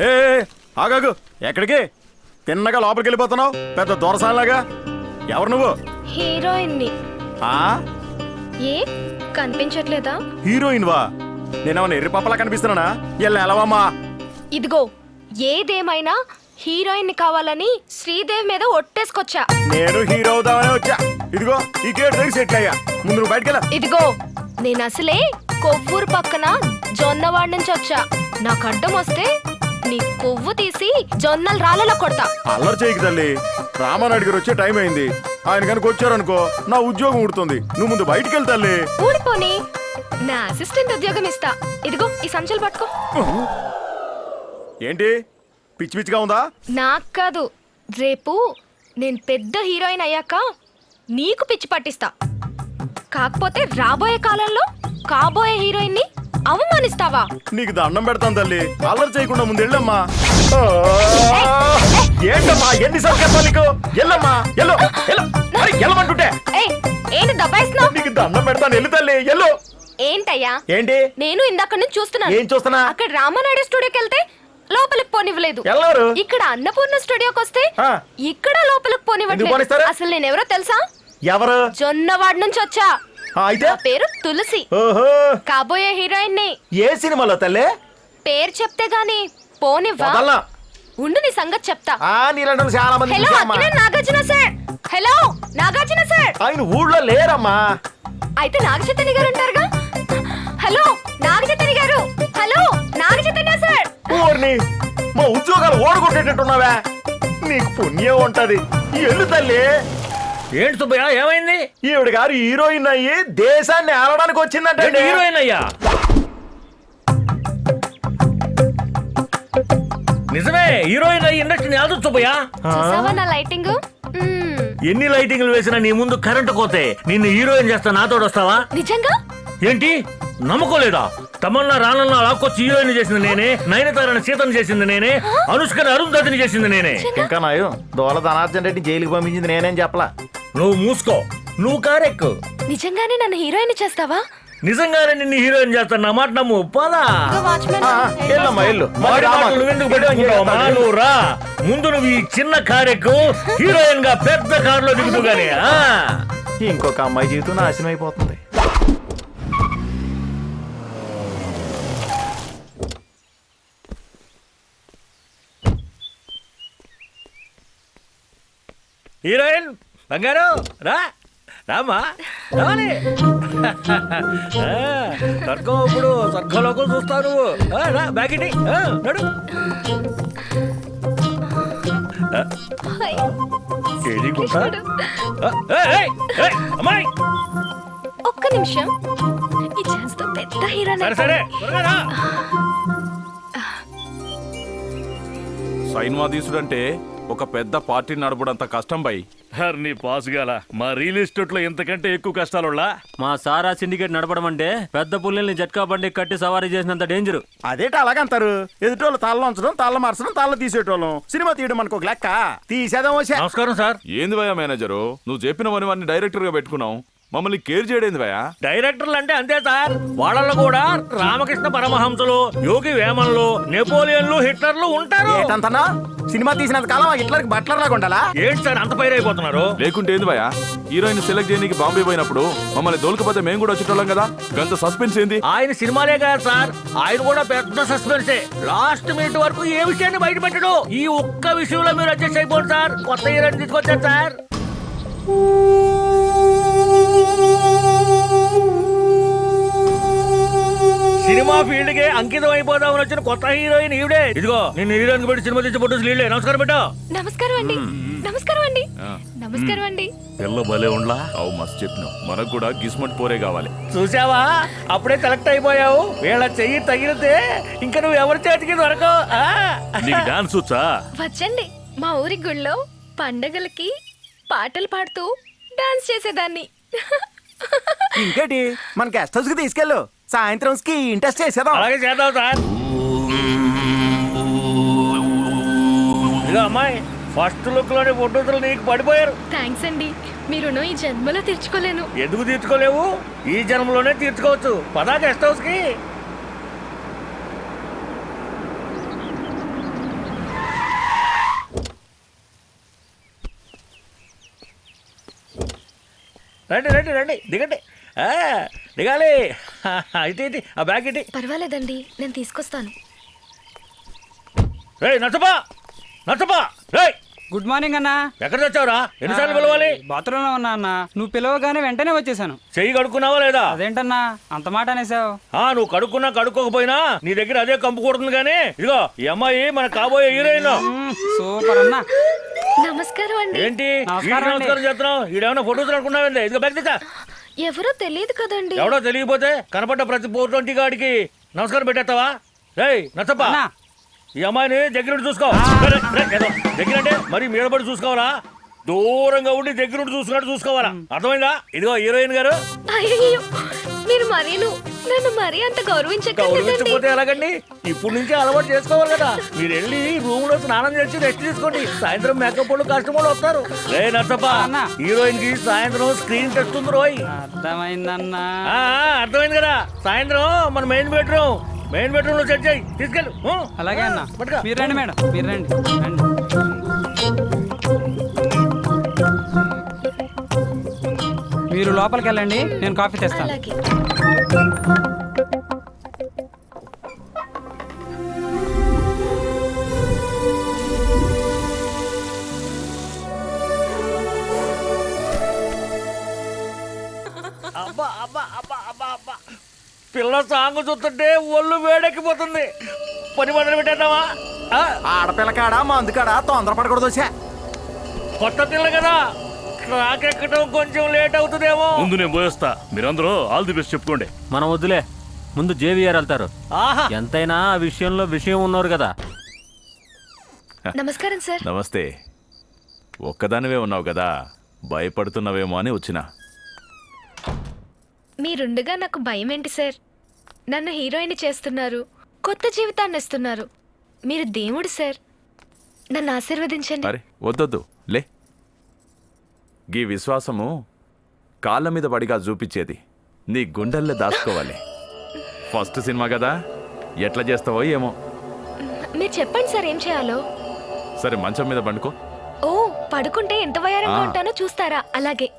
ఏ ఆగాగు. ఎక్కడికి? తిన్నగా లోపలికి వెళ్ళిపోతున్నావు? పెద్ద దొరసాలాగా ఎవరు నువ్వు? హీరోయిన్ని ఆ? ఏ కనిపించట్లేదా? హీరోయిన్ వా నేనేమన్నా ఎర్రి పప్పలా కనిపిస్తున్నానా? ఎల్ల ఎలవమ్మా. ఇదిగో ఏదేమైనా హీరోయిన్ని కావాలని శ్రీదేవి మీద ఒట్టేసుకొచ్చా. నేను హీరో అవుదామనే వచ్చా. ఇదిగో ఈ గేట్ దగ్గర సెట్ అయ్యా. ముందు నువ్వు బయటకెళ్ళ ఇదిగో నేను అసలే కొవ్వూరు పక్కన జొన్నవాడ నుంచి వచ్చా. నాకు అడ్డం వస్తే నీ కొవ్వు తీసి జొన్నలు రాళ్ళలో కొడతా. అల్లరి చేయకు తల్లి. రామానాయుడు గారు వచ్చే టైం అయింది. ఆయన కనుక వచ్చారనుకో నా ఉద్యోగం ఉడుతుంది నువ్వు ముందు బయటికి వెళ్తా తల్లి. ఊడిపోని. నా అసిస్టెంట్ ఉద్యోగం ఇస్తా. ఇదిగో ఈ సంచులు పట్టుకో. ఏంటి? పిచ్చి పిచ్చిగా ఉందా? నాకు కాదు. రేపు నేను పెద్ద హీరోయిన్ అయ్యాక నీకు పిచ్చి పట్టిస్తా. కాకపోతే రాబోయే కాలంలో కాబోయే హీరోయిన్ని అవమానిస్తావా? నీకు దండం పెడతాను తల్లి. అల్లరి చేయకుండా ముందు వెళ్ళమ్మా. ఏంటమ్మా ఎన్నిసార్లు చెప్పాలి నీకు? ఎల్లమ్మా ఎల్లు ఎల్లు ఎల్లమంటుంటే ఏంటి దబాయిస్తున్నావు? నీకు దండం పెడతాను ఎల్లు తల్లి ఎల్లు ఏంటయ్యా? ఏంటి? నేను ఇందాక నుంచి చూస్తున్నాను. ఏం చూస్తున్నా? అక్కడ రామానాయుడు స్టూడియోకి వెళ్తే లోపలికి పోనివ్వలేదు. ఎల్లారు ఇక్కడ అన్నపూర్ణ స్టూడియోకి వస్తే. ఇక్కడ లోపలికి పోనివ్వట్లేదు? అసలు నేను ఎవరో తెలుసా? ఎవరు? జొన్నవాడ నుంచి వచ్చా. అయితే? నా పేరు తులసి. ఓహో. కాబోయే హీరోయిన్ని ఏ సినిమాలో తల్లి? పేరు చెప్తే గాని పోనివ్వా? వదల్లా ఉండు నీ సంగతి చెప్తా. ఆ నీళ్ళంటే చాలా మంది hello. Akkineni Nagarjuna sir. Hello Nagarjuna sir. ఆయన ఊళ్ళో లేరమ్మా. అయితే నాగచైతన్య గారు ఉంటారుగా? హలో నాగచైతన్య గారు. Hello Naga Chaitanya sir. ఊరిని మా ఉద్యోగాలు ఓడగొట్టేటట్టున్నావా. నీకు పుణ్యం ఉంటది. ఎల్లు తల్లి. ఏంటి సుబ్బయ్య ఏమైంది? ఈవిడ గారు హీరోయిన్ అయ్యి దేశాన్ని ఆడడానికి వచ్చిందంటే హీరోయిన్ అయ్యా? నిజమే హీరోయిన్ అయ్యి ఇండస్ట్రీని ఆదు సుబ్బయ్య. చూసావా నా లైటింగ్? ఎన్ని లైటింగ్లు వేసినా నీ ముందు కరెంటు కోతే నిన్ను హీరోయిన్ చేస్తా నాతోడు వస్తావా? నిజంగా? ఏంటి? నమ్మకోలేదా? తమన్నా రానన్నా లాక్కొచ్చి హీరోయిన్ చేసింది నేనే నయనతారని సీతను చేసింది నేనే అనుష్కని అరుంధతిని చేసింది నేనే. ఇంకా నాయు దోల ధనార్జన్ రెడ్డి జైలుకి పంపించింది నేనేం చెప్పలా? నువ్వు మూసుకో. నువ్వు కారెక్కు. నిజంగానే నన్ను హీరోయిన్ చేస్తావా? నిజంగానే నిన్ను హీరోయిన్ చేస్తాను నా మాట నమ్ము. పోదా. ఇదిగో వాచ్మెన్ ఆ, ఎల్లమ్మా ఎల్లు వాడి మాటలు నువ్వెందుకు పెట్టుకుంటావమ్మా? నువ్వు రా. ముందు నువ్వు ఈ చిన్న కారెక్కు హీరోయిన్గా పెద్ద కారులో దిగుతూ గానీ ఆ? ఇంకొక అమ్మాయి జీవితం నాశనం అయిపోతుంది. హీరోయిన్ బంగారు రా. రామా రావాలి. ఆ, స్వర్గం ఇప్పుడు స్వర్గంలోకి చూస్తావు నువ్వు. ఆ, రా బ్యాగిటి నడు. ఏది గుంట? అమ్మాయి. ఒక్క నిమిషం. ఈ ఛాన్స్తో పెద్ద హీరోయిన్ సరే సరే ఒక పెద్ద పార్టీ నడపడంత కష్టం బై. హర్ని పాసుగాల మా రియల్ ఎస్టేట్లో ఎంతకంటే ఎక్కువ కష్టాలున్నా మా సారా సిండికేట్ నడపడం అంటే పెద్ద పుల్లల్ని జట్కా బండి కట్టి సవారీ చేసినంత డేంజర్. అదేట అలాగంటారు ఎదుటోళ్ళు తాళ్ళ ఉంచడం తాళ్ళ మార్చడం తాళ్ళ తీసేటోళ్ళం. సినిమా తీయడం మనకు ఒక లెక్క. తీసేదాం వచ్చా నమస్కారం సార్. ఏంది భయ మేనేజరు? నువ్వు చెప్పిన వాడిని డైరెక్టర్గా పెట్టుకున్నావు. మమ్మల్ని కేర్ చేయడేంది భయ డైరెక్టర్లు అంటే అంతే సార్. వాళ్ళలో కూడా రామకృష్ణ పరమహంసలు యోగి వేమన్లు నెపోలియన్లు హిట్లర్లు ఉంటారు. ఏంటంతనా? సినిమా తీసినంత కాలం హిట్లర్కి బట్లర్ లాగా ఉండాలా? ఏంటి సార్ అంత పైరైపోతున్నారు లేకుంటే ఏంది భయ హీరోయిన్ సెలెక్ట్ చేయడానికి బాంబే పోయినప్పుడు మమ్మల్ని దొలకపోతే మేము కూడా వచ్చేటోళ్ళం కదా? గంత సస్పెన్స్ ఏంది? ఆయన సినిమాలే కదా సార్. ఆయన కూడా పెద్ద సస్పెన్సే. లాస్ట్ మినిట్ వరకు ఏ విషయాన్ని బయట పెట్టడు ఈ ఒక్క విషయంలో మీరు అడ్జస్ట్ అయిపోండి సార్. కొత్త హీరోని తీసుకొచ్చారు సార్. ఫీల్డ్కి అంకితం అయిపోదామని వచ్చిన కొత్త హీరోయిన్ ఈవిడే. ఇదిగో నేను హీరోయిన్ పెట్టి సినిమా తీసి ఫోటోస్ లీడే నమస్కారం పెట్టా. నమస్కారం అండి. నమస్కారం అండి. నమస్కారం అండి. పిల్ల భలే ఉండ్లా? అవు మస్తు చెప్పినావు. మనకు కూడా గిస్మట్ పోరే కావాలి. చూసావా? అప్పుడే సెలెక్ట్ అయిపోయావు. వీళ్ళ చెయ్యి తగిలితే ఇంకా నువ్వు ఎవరి చేతికి దొరకవు. ఆ? నీకు డాన్స్ వచ్చా? వచ్చండి. మా ఊరి గుళ్ళో పండగలకి పాటలు పాడుతూ డాన్స్ చేసేదాన్ని. ఇంకేటి? మన గెస్ట్ హౌస్కి తీసుకెళ్ళు. సాయంత్రం స్కీ ఇంట్రెస్ట్ చేసేదాం అలాగే చేద్దాం సార్. ఇదిగో అమ్మాయి ఫస్ట్ లుక్లోని ఫోటోలు నీకు పడిపోయారు. థ్యాంక్స్ అండి. మీ రుణం ఈ జన్మలో తీర్చుకోలేను. ఎందుకు తీర్చుకోలేవు? ఈ జన్మలోనే తీర్చుకోవచ్చు. పదా గెస్ట్ హౌస్కి. రండి రండి రండి. దిగండి. దిగాలి. ఇటు ఆ బ్యాగ్ ఇటు. పర్వాలేదండి నేను తీసుకొస్తాను. రే నచ్చపా నచ్చపా రే గుడ్ మార్నింగ్ అన్నా. ఎక్కడ తెచ్చావురా ఎన్నిసార్లు పిలవాలి? బాత్రూంలో ఉన్నా అన్న. నువ్వు పిలవగానే వెంటనే వచ్చేసాను. చెయ్యి కడుక్కున్నావా లేదా? అదేంటన్నా అంత మాట అనేసావు. ఆ నువ్వు కడుక్కున్నా కడుక్కోకపోయినా నీ దగ్గర అదే కంపు కొడుతుంది కానీ ఇదిగో ఈ అమ్మాయి మన కాబోయే హీరోయిన్. సూపర్ అన్నా. నమస్కారం అండి. ఏంటి? నమస్కారం వీడికి అండి. నమస్కారం చేస్తున్నావు? ఈడేమన్నా ఫోటోస్ అనుకున్నావండి ఇదిగో బ్యాగ్ తెచ్చా ఎవరో తెలియదు కదండి. ఎవడో తెలియకపోతే కనపడ్డ ప్రతి పోటీ గాడికి నమస్కారం పెట్టేస్తావా? రేయ్ నచ్చప్ప. అన్నా. ఈ అమ్మాయిని దగ్గర చూసుకో. రే, రే, ఏదో దగ్గర అంటే మరి మీద పడి చూసుకోవాలా? దూరంగా ఉండి దగ్గర చూసుకున్నట్టు చూసుకోవాలా? అర్థమైందా? ఇదిగో హీరోయిన్ గారు. అయ్యో మీరు మరీను. నన్ను మరీ అంత గౌరవించకండి గౌరవించకపోతే ఎలాగండి? ఇప్పుడు నుంచి అలవాటు చేసుకోవాలి కదా. మీరు వెళ్ళి రూమ్లో స్నానం చేసి రెస్ట్ తీసుకోండి. సాయంత్రం మేకప్ వాళ్ళు కస్టమర్లు వస్తారు. రే నచ్చప్ప అన్న. హీరోయిన్కి సాయంత్రం స్క్రీన్ టెస్ట్ ఉంది రోయ్. అర్థమైందన్నా. ఆ, ఆ, అర్థమైంది కదా. సాయంత్రం మన మెయిన్ బెడ్రూమ్ మెయిన్ బెడ్రూమ్లో సెట్ చేయి. తీసుకెళ్ళు. అలాగే అన్న. మీరు రండి మేడం. మీరు రండి. రండి. మీరు లోపలికి వెళ్ళండి నేను కాఫీ తెస్తాను. అలాగే. అబ్బా అబ్బా అబ్బా అబ్బా అబ్బా. పిల్ల సాంగ్ చూస్తుంటే ఒళ్ళు వేడెక్కిపోతుంది. పని మొదలు పెట్టేద్దామా? ఆ, ఆడపిల్లకాడా మా అందుకాడా తొందరపడకూడదు వచ్చా. కొత్త పిల్ల కదా. ట్రాక్ ఎక్కడం కొంచెం లేట్ అవుతుందేమో. ముందు నేను పోయేస్తా. మీరందరూ ఆల్ ది బెస్ట్ చెప్పుకోండి. మనం వద్దులే. ముందు జేవిఆర్ వెళ్తారు. ఆహా. ఎంతైనా ఆ విషయంలో విషయం ఉన్నారు కదా. నమస్కారం సార్. నమస్తే. ఒక్కదానివే ఉన్నావు కదా. భయపడుతున్నావేమో అని వచ్చినా. మీరుండగా నాకు భయం ఏంటి సార్? నన్ను హీరోయిన్ చేస్తున్నారు. కొత్త జీవితాన్ని ఇస్తున్నారు. మీరు దేవుడు సార్. నన్ను ఆశీర్వదించండి. అరే వద్దొద్దు. లే. గీ విశ్వాసము కాళ్ళ మీద పడిగా చూపించేది. నీ గుండెల్లో దాచుకోవాలి. ఫస్ట్ సినిమా కదా? ఎట్లా చేస్తావో ఏమో. మీరు చెప్పండి సార్ ఏం చేయాలో? సరే మంచం మీద పండుకో. ఓ పడుకుంటే ఎంత వయారంగా. ఉంటానో చూస్తారా? అలాగే.